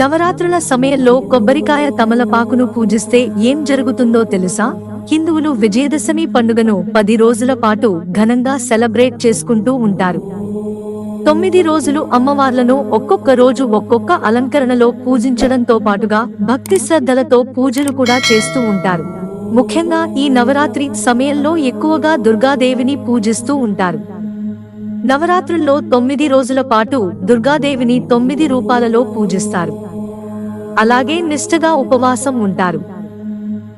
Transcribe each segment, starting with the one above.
నవరాత్రుల సమయంలో కొబ్బరికాయ తమలపాకును పూజిస్తే ఏం జరుగుతుందో తెలుసా? హిందువులు విజయదశమి పండుగను పది రోజుల పాటు ఘనంగా సెలబ్రేట్ చేసుకుంటూ ఉంటారు. తొమ్మిది రోజులు అమ్మవార్లను ఒక్కొక్క రోజు ఒక్కొక్క అలంకరణలో పూజించడంతో పాటుగా భక్తి శ్రద్ధలతో పూజలు కూడా చేస్తూ ఉంటారు. ముఖ్యంగా ఈ నవరాత్రి సమయంలో ఎక్కువగా దుర్గాదేవిని పూజిస్తూ ఉంటారు. నవరాత్రుల్లో తొమ్మిది రోజుల పాటు దుర్గాదేవిని తొమ్మిది రూపాలలో పూజిస్తారు. అలాగే నిష్ఠగా ఉపవాసం ఉంటారు.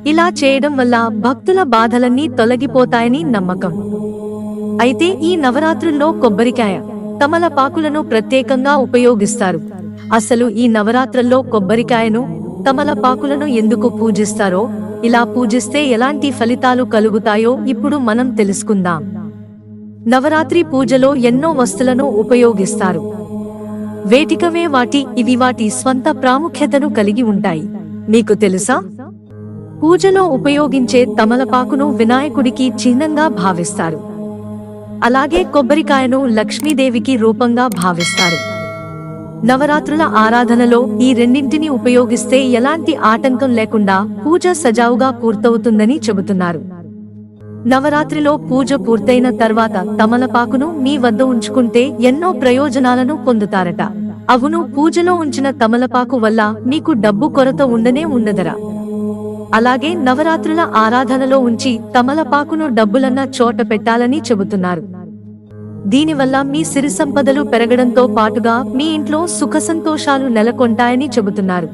ఇలా చేయడం వల్ల భక్తుల బాధలన్నీ తొలగిపోతాయని నమ్మకం. అయితే ఈ నవరాత్రుల్లో కొబ్బరికాయ తమలపాకులను ప్రత్యేకంగా ఉపయోగిస్తారు. అసలు ఈ నవరాత్రుల్లో కొబ్బరికాయను తమలపాకులను ఎందుకు పూజిస్తారో ఇలా పూజిస్తే ఎలాంటి ఫలితాలు కలుగుతాయో ఇప్పుడు మనం తెలుసుకుందాం. నవరాత్రి పూజలో ఎన్నో వస్తువులను ఉపయోగిస్తారు. వేటికవే వాటి ఇవి వాటి స్వంత ప్రాముఖ్యతను కలిగి ఉంటాయి. మీకు తెలుసా? పూజలో ఉపయోగించే తమలపాకును వినాయకుడికి చిహ్నంగా భావిస్తారు. అలాగే కొబ్బరికాయను లక్ష్మీదేవికి రూపంగా భావిస్తారు. నవరాత్రుల ఆరాధనలో ఈ రెండింటిని ఉపయోగిస్తే ఎలాంటి ఆటంకం లేకుండా పూజ సజావుగా పూర్తవుతుందని చెబుతున్నారు. నవరాత్రిలో పూజ పూర్తయిన తర్వాత తమలపాకును మీ వద్ద ఉంచుకుంటే ఎన్నో ప్రయోజనాలను పొందుతారట. అవును పూజలో ఉంచిన తమలపాకు వల్ల మీకు డబ్బు కొరత ఉండనే ఉండదరా అలాగే నవరాత్రుల ఆరాధనలో ఉంచి తమలపాకును డబ్బులన్న చోట పెట్టాలని చెబుతున్నారు. దీనివల్ల మీ సిరి సంపదలు పెరగడంతో పాటుగా మీ ఇంట్లో సుఖ సంతోషాలు నెలకొంటాయని చెబుతున్నారు.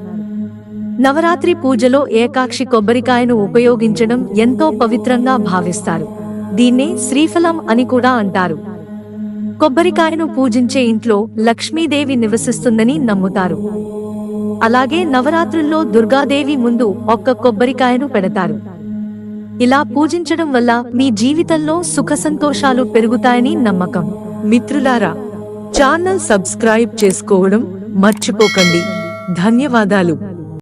నవరాత్రి పూజలో ఏకాక్షి కొబ్బరికాయను ఉపయోగించడం ఎంతో పవిత్రంగా భావిస్తారు. దీన్నే శ్రీఫలం అని కూడా అంటారు. కొబ్బరికాయను పూజించే ఇంట్లో లక్ష్మీదేవి నివసిస్తుందని నమ్ముతారు. అలాగే నవరాత్రుల్లో దుర్గాదేవి ముందు ఒక్క కొబ్బరికాయను పెడతారు. ఇలా పూజించడం వల్ల మీ జీవితంలో సుఖ సంతోషాలు పెరుగుతాయని నమ్మకం. మిత్రులారా ఛానల్ సబ్స్క్రైబ్ చేసుకోవడం మర్చిపోకండి. ధన్యవాదాలు.